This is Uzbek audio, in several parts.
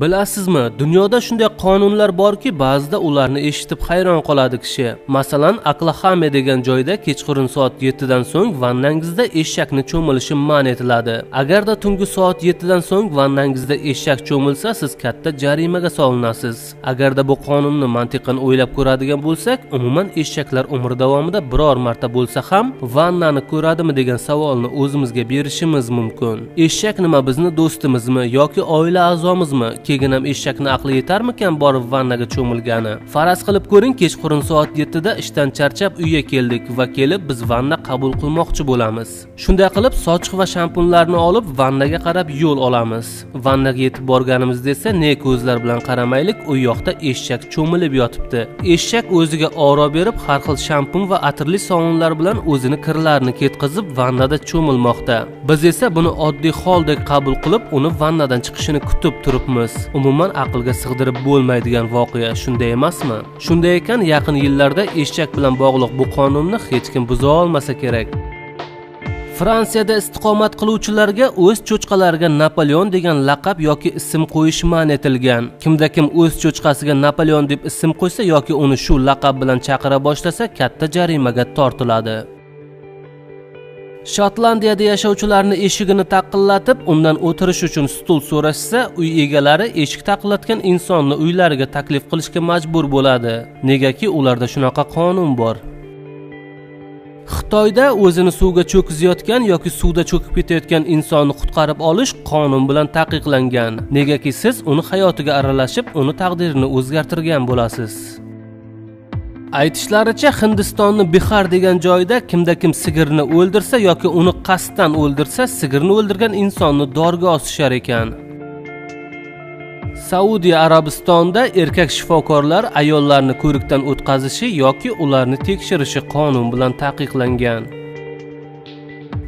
bilasizmi dunyoda shunday qonunlar borki ba'zida ularni eshitib hayron qoladi kishi. Masalan aklahame degan joyda kechqurun soat 7 dan so'ng vannangizda eshakni cho'milishi man etiladi. Agarda tungi soat 7 dan so'ng vannangizda eshak cho'milsa siz katta jarimaga solinasiz. Agarda bu qonunni mantiqan o'ylab ko'radigan bo'lsak umuman eshaklar umr davomida biror marta bo'lsa ham vannani ko'radimi degan savolni o'zimizga berishimiz mumkin. Eshak nima bizni do'stimizmi yoki oila a'zomizmi? Keyin ham eshakni aqli yetarmikan borib vannaga cho'milgani? Faraz qilib ko'ring kechqurun soat 7 da ishdan charchab uyga keldik va kelib biz vanna qabul qilmoqchi bo'lamiz. Shunday qilib sochiq va shampunlarni olib vannaga qarab yo'l olamiz. Vannaga yetib borganimizda esa ne ko'zlar bilan qaramaylik u yoqda eshak cho'milib yotibdi. Eshak o'ziga oro berib har xil shampun va atirli sovunlar bilan o'zini kirlarini ketkazib vannada cho'milmoqda. Biz esa buni oddiy holdek qabul qilib uni vannadan chiqishini kutib turibmiz. Umuman aqlga sig'dirib bo'lmaydigan voqea shunday emasmi? Shunday ekan yaqin yillarda eshak bilan bog'liq bu qonunni hech kim buza olmasa kerak. Fransiyada istiqomat qiluvchilarga o'z cho'chqalariga napoleon degan laqab yoki ism qo'yish man etilgan. Kimda kim o'z cho'chqasiga napoleon deb ism qo'ysa yoki uni shu laqab bilan chaqira boshlasa katta jarimaga tortiladi. Shotlandiyada yashovchilarni eshigini taqillatib undan o'tirish uchun stul so'rashsa uy egalari eshik taqillatgan insonni uylariga taklif qilishga majbur bo'ladi. Negaki ularda shunaqa qonun bor. Xitoyda o'zini suvga cho'kizayotgan yoki suvda cho'kib ketayotgan insonni qutqarib olish qonun bilan taqiqlangan. Negaki siz uni hayotiga aralashib uni taqdirini o'zgartirgan bo'lasiz. Aytishlaricha hindistonni bihar degan joyda kimda kim sigirni o'ldirsa yoki uni qasddan o'ldirsa sigirni o'ldirgan insonni dorga osishar ekan. Saudiya arabistonida erkak shifokorlar ayollarni ko'rikdan o'tkazishi yoki ularni tekshirishi qonun bilan taqiqlangan.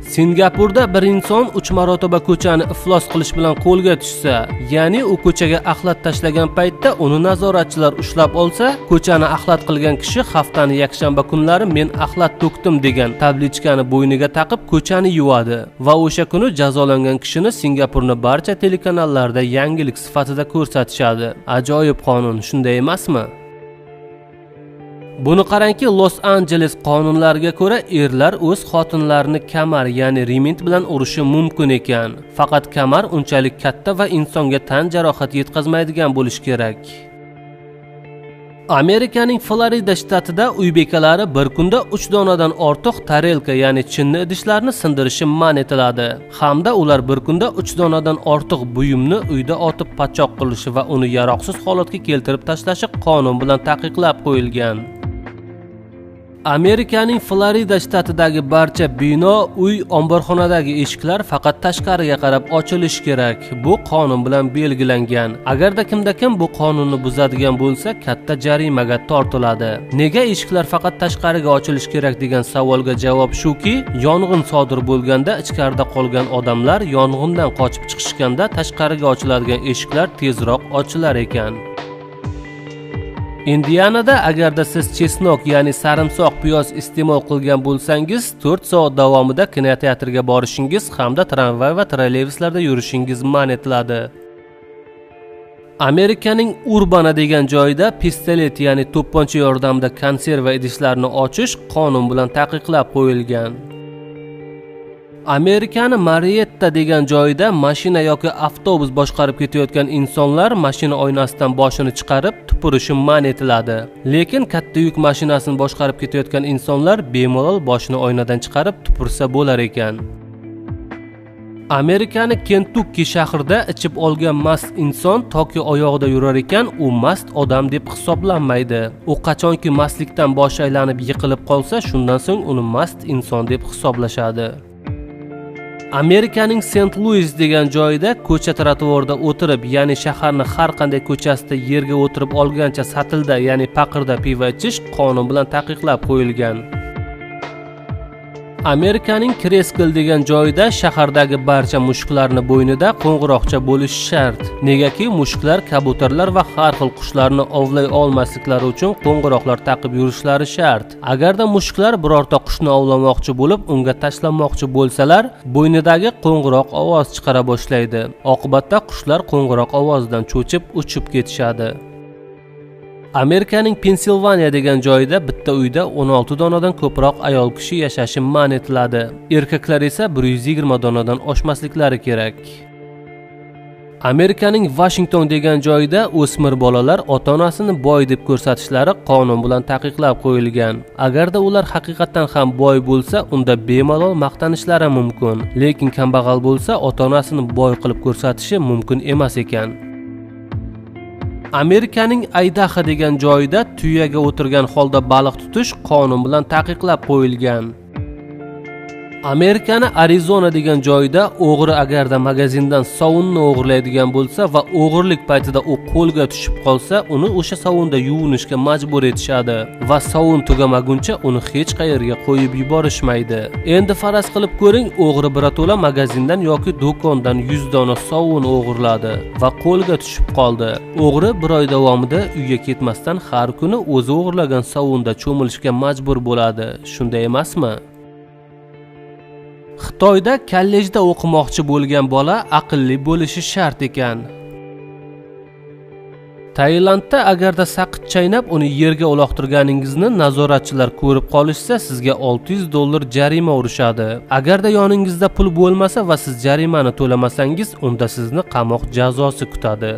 Singapurda bir inson uch marotaba ko'chani iflos qilish bilan qo'lga tushsa ya'ni u ko'chaga axlat tashlagan paytda uni nazoratchilar ushlab olsa ko'chani axlat qilgan kishi haftani yakshanba kunlari men axlat to'kdim degan tablichkani bo'yniga taqib ko'chani yuvadi. Va o'sha kuni jazolangan kishini singapurni barcha telekanallarda yangilik sifatida ko'rsatishadi. Ajoyib qonun shunday emasmi? Buni qarangki los anjeles qonunlariga ko'ra erlar o'z xotinlarini kamar ya'ni rimint bilan urishi mumkin ekan. Faqat kamar unchalik katta va insonga tan jarohati yetkazmaydigan bo'lishi kerak. Amerikaning florida shtatida uy bekalari bir kunda uch donadan ortiq tarelka ya'ni chinni idishlarni sindirishi man etiladi. Hamda ular bir kunda uch donadan ortiq buyumni uyda otib pachoq qilishi va uni yaroqsiz holatga keltirib tashlashi qonun bilan taqiqlab qo'yilgan. Amerikaning florida shtatidagi barcha bino uy omborxonadagi eshiklar faqat tashqariga qarab ochilishi kerak. Bu qonun bilan belgilangan. Agarda kimda kim bu qonunni buzadigan bo'lsa katta jarimaga tortiladi. Nega eshiklar faqat tashqariga ochilishi kerak degan savolga javob shuki yong'in sodir bo'lganda ichkarida qolgan odamlar yong'indan qochib chiqishganda tashqariga ochiladigan eshiklar tezroq ochilar ekan. Indianada agarda siz chesnok ya'ni sarimsoq piyoz iste'mol qilgan bo'lsangiz 4 soat davomida kinoteatrga borishingiz hamda tramvay va trolleybuslarda yurishingiz man etiladi. Amerikaning urbana degan joyida pistolet ya'ni to'pponcha yordamida konserva idishlarni ochish qonun bilan taqiqlab qo'yilgan. Amerikani marietta degan joyda mashina yoki avtobus boshqarib ketayotgan insonlar mashina oynasidan boshini chiqarib tupurishi man etiladi. Lekin katta yuk mashinasini boshqarib ketayotgan insonlar bemalol boshini oynadan chiqarib tupursa bo'lar ekan. Amerikani kentukki shahrida ichib olgan mast inson toki oyog'ida yurar ekan u mast odam deb hisoblanmaydi. U qachonki mastlikdan boshi aylanib yiqilib qolsa shundan so'ng uni mast inson deb hisoblashadi. Amerikaning sent luis degan joyida ko'cha trotuarda o'tirib ya'ni shaharni har qanday ko'chasida yerga o'tirib olgancha satilda ya'ni paqirda pivo ichish qonun bilan taqiqlab qo'yilgan. Amerikaning kreskl degan joyida shahardagi barcha mushuklarni bo'ynida qo'ng'iroqcha bo'lishi shart. Negaki mushuklar kabutarlar va har xil qushlarni ovlay olmasliklari uchun qo'ng'iroqlar taqib yurishlari shart. Agarda mushuklar birorta qushni ovlamoqchi bo'lib unga tashlanmoqchi bo'lsalar bo'ynidagi qo'ng'iroq ovoz chiqara boshlaydi. Oqibatda qushlar qo'ng'iroq ovozidan cho'chib uchib ketishadi. Amerikaning pensilvaniya degan joyida bitta uyda 16 donadan ko'proq ayol kishi yashashi man etiladi. Erkaklar esa 120 donadan oshmasliklari kerak. Amerikaning vashington degan joyida o'smir bolalar ota onasini boy deb ko'rsatishlari qonun bilan taqiqlab qo'yilgan. Agarda ular haqiqatdan ham boy bo'lsa unda bemalol maqtanishlari mumkin. Lekin kambag'al bo'lsa ota onasini boy qilib ko'rsatishi mumkin emas ekan. Amerikaning aydaha degan joyida tuyaga o'tirgan holda baliq tutish qonun bilan taqiqlab qo'yilgan. Amerikani arizona degan joyda o'g'ri agarda magazindan sovunni o'g'irlaydigan bo'lsa va o'g'irlik paytida u qo'lga tushib qolsa uni o'sha sovunda yuvinishga majbur etishadi va sovun tugamaguncha uni hech qayerga qo'yib yuborishmaydi. Endi faraz qilib ko'ring o'g'ri birato'la magazindan yoki do'kondan yuz dona sovun o'g'irladi va qo'lga tushib qoldi. O'g'ri bir oy davomida uyga ketmasdan har kuni o'zi o'g'irlagan sovunda cho'milishga majbur bo'ladi. Shunday emasmi? Xitoyda kollejda o'qimoqchi bo'lgan bola aqlli bo'lishi shart ekan. Tailandda agarda saqich chaynab uni yerga uloqtirganingizni nazoratchilar ko'rib qolishsa sizga 600 dollar jarima urishadi. Agarda yoningizda pul bo'lmasa va siz jarimani to'lamasangiz unda sizni qamoq jazosi kutadi.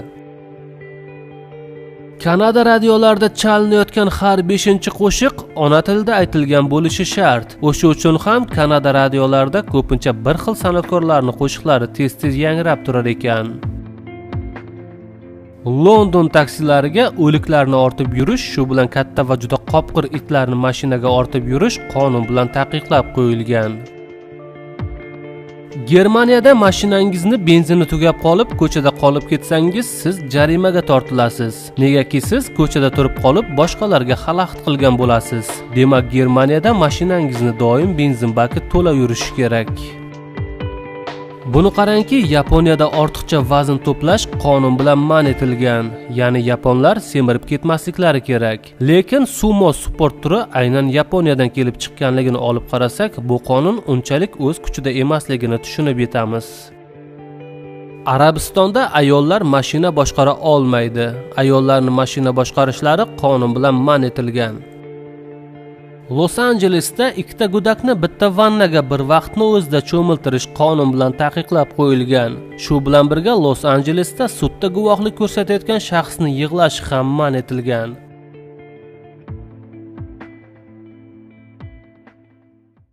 Kanada radiolarida chalinayotgan har beshinchi qo'shiq ona tilida aytilgan bo'lishi shart. O'sha uchun ham kanada radiolarida ko'pincha bir xil san'atkorlarni qo'shiqlari tez tez yangrab turar ekan. London taksilariga o'liklarni ortib yurish shu bilan katta va juda qopqir itlarni mashinaga ortib yurish qonun bilan taqiqlab qo'yilgan. Germaniyada mashinangizni benzini tugab qolib ko'chada qolib ketsangiz siz jarimaga tortilasiz. Negaki siz ko'chada turib qolib boshqalarga xalaqit qilgan bo'lasiz. Demak germaniyada mashinangizni doim benzin baki to'la yurishi kerak. Buni qarangki yaponiyada ortiqcha vazn to'plash qonun bilan man etilgan. Ya'ni yaponlar semirib ketmasliklari kerak. Lekin sumo sport turi aynan yaponiyadan kelib chiqqanligini olib qarasak bu qonun unchalik o'z kuchida emasligini tushunib yetamiz. Arabistonda ayollar mashina boshqara olmaydi. Ayollarni mashina boshqarishlari qonun bilan man etilgan. Los anjelesda ikkita go'dakni bitta vannaga bir vaqtni o'zida cho'miltirish qonun bilan taqiqlab qo'yilgan. Shu bilan birga los anjelesda sudda guvohlik ko'rsatayotgan shaxsni yig'lash ham man etilgan.